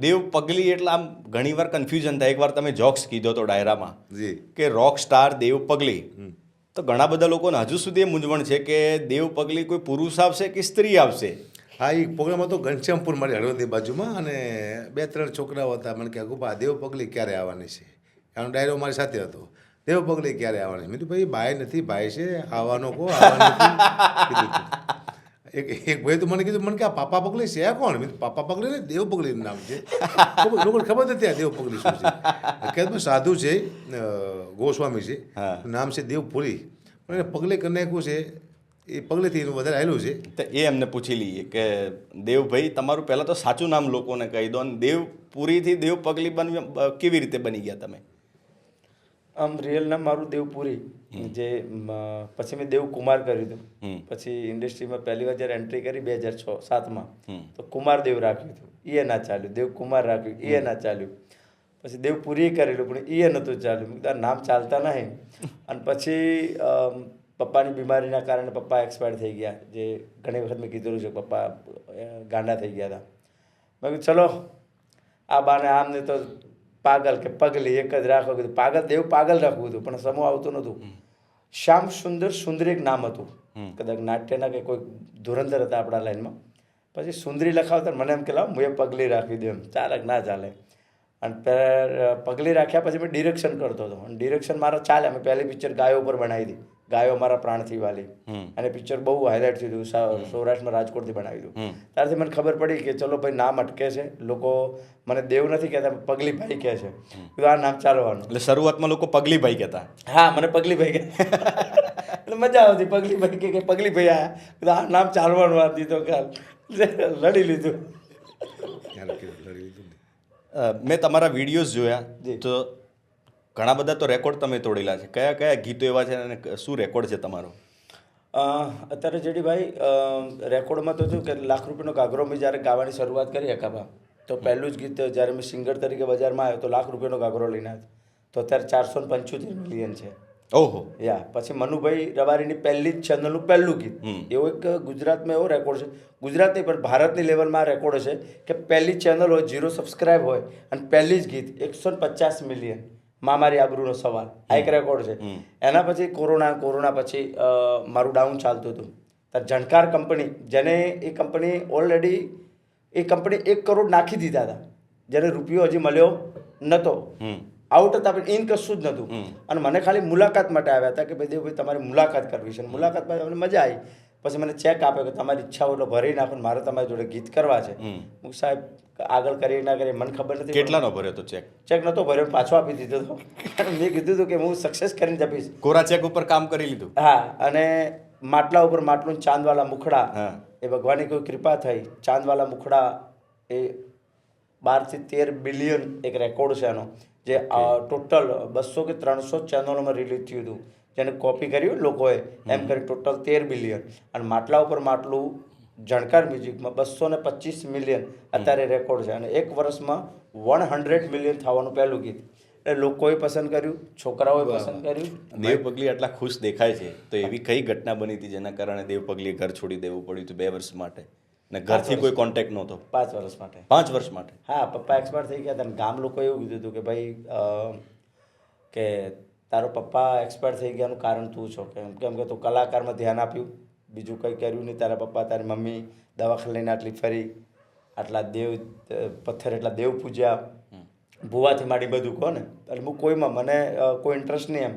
દેવ પગલી એટલે આમ ઘણીવાર કન્ફ્યુઝન થાય. એકવાર તમે જોક્સ કીધો તો ડાયરામાં જી. કે રોક સ્ટાર દેવ પગલી. તો ઘણા બધા લોકોને હજુ સુધી એ મૂંઝવણ છે કે દેવ પગલી કોઈ પુરુષ આવશે કે સ્ત્રી આવશે? હા એ પ્રોગ્રામ હતો ઘનશ્યામપુર મારી હળવદી બાજુમાં અને બે ત્રણ છોકરાઓ હતા. મને કે ગુપા દેવ પગલી ક્યારે આવવાની છે? એનો ડાયરો મારી સાથે હતો. દેવ પગલી ક્યારે આવવાની? છે મેં કીધું ભાઈ ભાઈ નથી ભાઈ છે. આવવાનો કહો આવવાનો. એક એક ભાઈ તો મને કીધું મને કે આ પાપા પગલી છે? કોણ? પાપા પગલી ને દેવ પગલીનું નામ છે. લોકોને ખબર નથી આ દેવ પગલી શું છે. કે સાધુ છે ગોસ્વામી છે. નામ છે દેવપુરી. પણ એને પગલે કરી નાખ્યું છે એ પગલેથી એનું વધારે આવેલું છે. તો એ એમને પૂછી લઈએ કે દેવભાઈ તમારું પહેલાં તો સાચું નામ લોકોને કહી દો અને દેવ પૂરીથી દેવ પગલી બનવી કેવી રીતે બની ગયા તમે? આમ રિયલ નામ મારું દેવપુરી. જે પછી મેં દેવકુમાર કર્યું હતું. પછી ઇન્ડસ્ટ્રીમાં પહેલી વાર જ્યારે એન્ટ્રી કરી બે હજાર છ સાતમાં. તો કુમાર દેવ રાખ્યું હતું. એ ના ચાલ્યું. દેવકુમાર રાખ્યું. એ ના ચાલ્યું. પછી દેવપુરી કરેલું પણ એ નહોતું ચાલ્યું. આ નામ ચાલતા નહીં. અને પછી પપ્પાની બીમારીના કારણે પપ્પા એક્સપાયર થઈ ગયા. જે ઘણી વખત મેં કીધેલું છે પપ્પા ગાંડા થઈ ગયા હતા. મેં કીધું ચલો આ બાને આમ ને તો પાગલ કે પગલી એક જ રાખો કીધું. પાગલ દેવ પાગલ રાખવું હતું પણ સમૂહ આવતું નહોતું. શ્યામ સુંદર સુંદરી એક નામ હતું. કદાચ નાટ્યના કે કોઈ ધુરંધર હતા આપણા લાઈનમાં. પછી સુંદરી લખાવતા મને એમ કે લાવ હું એ પગલી રાખી દઉં એમ. ચાલે ના ચાલે. અને પગલી રાખ્યા પછી મેં ડિરેક્શન કરતો હતો. અને ડિરેક્શન મારો ચાલે મેં પહેલી પિક્ચર ગાયો ઉપર બનાવી હતી ગાયો મારા પ્રાણથી વાલી. અને પિક્ચર બહુ હાઇલાઇટ થયું હતું સૌરાષ્ટ્રમાં રાજકોટથી બનાવી દીધું ત્યારથી મને ખબર પડી કે ચલો ભાઈ નામ અટકે છે. લોકો મને દેવ નથી કહેતા પગલી ભાઈ કહે છે. આ નામ ચાલવાનું. એટલે શરૂઆતમાં લોકો પગલીભાઈ કહેતા. હા મને પગલી ભાઈ કહે. એટલે મજા આવતી પગલી ભાઈ કે કે પગલી ભાઈ આયા આ નામ ચાલવાનું આ દીધો કાલ. લડી લીધું. મેં તમારા વિડીયોઝ જોયા. જી. તો ઘણા બધા તો રેકોર્ડ તમે તોડેલા છે. કયા કયા ગીતો એવા છે અને શું રેકોર્ડ છે તમારો? અત્યારે જેડીભાઈ રેકોર્ડમાં તો શું કે લાખ રૂપિયાનો ઘાઘરો મેં જ્યારે ગાવાની શરૂઆત કરી હકાબા તો પહેલું જ ગીત જ્યારે મેં સિંગર તરીકે બજારમાં આવ્યો તો લાખ રૂપિયાનો ઘાઘરો લઈને આવ્યો. તો અત્યારે ચારસો ને પંચોતેર મિલિયન છે. ઓહો. યા પછી મનુભાઈ રવારીની પહેલી જ ચેનલનું પહેલું ગીત. એવો એક ગુજરાતમાં એવો રેકોર્ડ છે. ગુજરાત નહીં પણ ભારતની લેવલમાં આ રેકોર્ડ છે કે પહેલી ચેનલ હોય જીરો સબસ્ક્રાઇબ હોય અને પહેલી જ ગીત એકસો ને પચાસ મિલિયન માં મારી આબરૂનો સવાલ. આ એક રેકોર્ડ છે. એના પછી કોરોના કોરોના પછી મારું ડાઉન ચાલતું હતું. ત્યારે જણકાર કંપની જેને એ કંપની ઓલરેડી એ કંપની એક કરોડ નાખી દીધા હતા. જેને રૂપિયો હજી મળ્યો નહોતો આઉટ હતા પણ ઇન કશું જ નહોતું અને મને ખાલી મુલાકાત માટે આવ્યા હતા કે ભાઈ દેવભાઈ તમારી મુલાકાત કરવી છે. અને મુલાકાત માટે અમને મજા આવી. પછી મને ચેક આપ્યો કે તમારી ઈચ્છા એટલો ભરી નાખો મારે તમારી જોડે ગીત કરવા છે. હું સાહેબ આગળ કરી ના કરી મને ખબર નથી કેટલાનો ભર્યો તો ચેક ચેક નહોતો ભર્યો પાછો આપી દીધો હતો. મેં કીધું હતું કે હું સક્સેસ કરીને આપીશ. કોરા ચેક ઉપર કામ કરી લીધું? હા અને માટલા ઉપર માટલું ચાંદવાલા મુખડા. એ ભગવાનની કોઈ કૃપા થઈ. ચાંદવાલા મુખડા એ બારથી તેર બિલિયન એક રેકોર્ડ છે એનો જે ટોટલ બસો કે ત્રણસો ચેનલોમાં રિલીઝ થયું હતું. જેને કોપી કર્યું લોકોએ એમ કરી ટોટલ તેર મિલિયન અને માટલા ઉપર માટલું જણકાર મ્યુઝિકમાં બસો ને પચીસ મિલિયન અત્યારે રેકોર્ડ છે. અને એક વર્ષમાં વન હંડ્રેડ મિલિયન થવાનું પહેલું ગીત. એટલે લોકોએ પસંદ કર્યું છોકરાઓએ પસંદ કર્યું. દેવ પગલી આટલા ખુશ દેખાય છે. તો એવી કઈ ઘટના બની હતી જેના કારણે દેવ પગલીએ ઘર છોડી દેવું પડ્યું હતું બે વર્ષ માટે? ને ઘરથી કોઈ કોન્ટેક્ટ નહોતો? પાંચ વર્ષ માટે. પાંચ વર્ષ માટે? હા પપ્પા એક્સપાયર થઈ ગયા હતા ગામ લોકો એવું કીધું હતું કે ભાઈ કે તારો પપ્પા એક્સપાયર થઈ ગયાનું કારણ તું છો કેમ કેમ કે તું કલાકારમાં ધ્યાન આપ્યું બીજું કંઈ કર્યું નહીં તારા પપ્પા તારી મમ્મી દવાખાને લઈને આટલી ફરી આટલા દેવ પથ્થર એટલા દેવ પૂજ્યા. ભૂવાથી માંડી બધું કહો ને એટલે હું કોઈમાં મને કોઈ ઇન્ટરેસ્ટ નહીં એમ.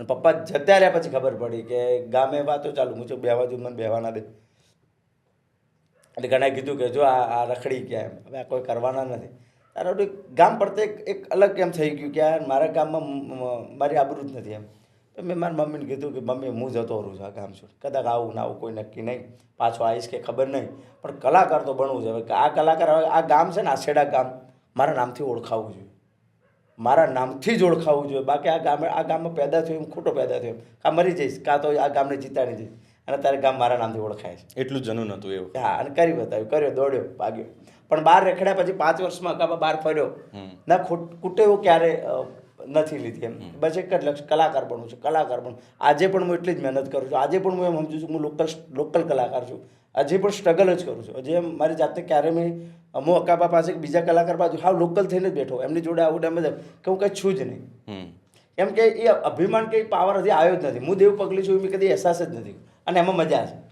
અને પપ્પા જતા રહ્યા પછી ખબર પડી કે ગામે વાતો ચાલુ હું જો બેહવા દઉં મને બેવાના દે. એટલે ઘણા કીધું કે જો આ આ રખડી ગયા એમ. હવે આ કોઈ કરવાના નથી. ઓલું ગામ પડતે એક અલગ એમ થઈ ગયું કે યાર મારા ગામમાં મારી આબરૂ જ નથી એમ. તો મેં મારી મમ્મીને કીધું કે, મમ્મી, હું જતો રહું છું આ ગામ છું કદાચ આવું ના આવું કોઈ નક્કી નહીં. પાછો આવીશ કે ખબર નહીં. પણ કલાકાર તો બનવું છે. હવે આ કલાકાર હવે આ ગામ છે ને આશેડા ગામ, મારા નામથી ઓળખાવું જોઈએ. મારા નામથી જ ઓળખાવું જોઈએ. બાકી આ ગામ, આ ગામમાં પેદા થયું એમ, ખોટો પેદા થયો કાં મરી જઈશ, કાં તો આ ગામને જીતાડી જઈશ અને તારે ગામ મારા નામથી ઓળખાય છે. એટલું જનૂન હતું એવું. હા અને કરી બતાવ્યું કર્યો દોડ્યો ભાગ્યો. પણ બહાર રેખડ્યા પછી પાંચ વર્ષમાં કાબા બહાર ફર્યો. ના ખોટ એવું ક્યારે નથી લીધી એમ. બસ એક જ લક્ષ કલાકાર બનવું છે કલાકાર બનવું. આજે પણ હું એટલી જ મહેનત કરું છું. આજે પણ હું એમ સમજુ છું હું લોકલ લોકલ કલાકાર છું. હજી પણ સ્ટ્રગલ જ કરું છું. હજી એમ મારી જાતને ક્યારે મેં હું અકાબા પાસે બીજા કલાકાર પાસે હાવ લોકલ થઈને જ બેઠો. એમની જોડે આવું ટાઈમ જ કે હું કંઈ છું જ નહીં. એમ કે એ અભિમાન કંઈ પાવર હજી આવ્યો જ નથી. હું દેવ પગલી છું એમ કદી અહેસાસ જ નથી. અને એમાં મજા છે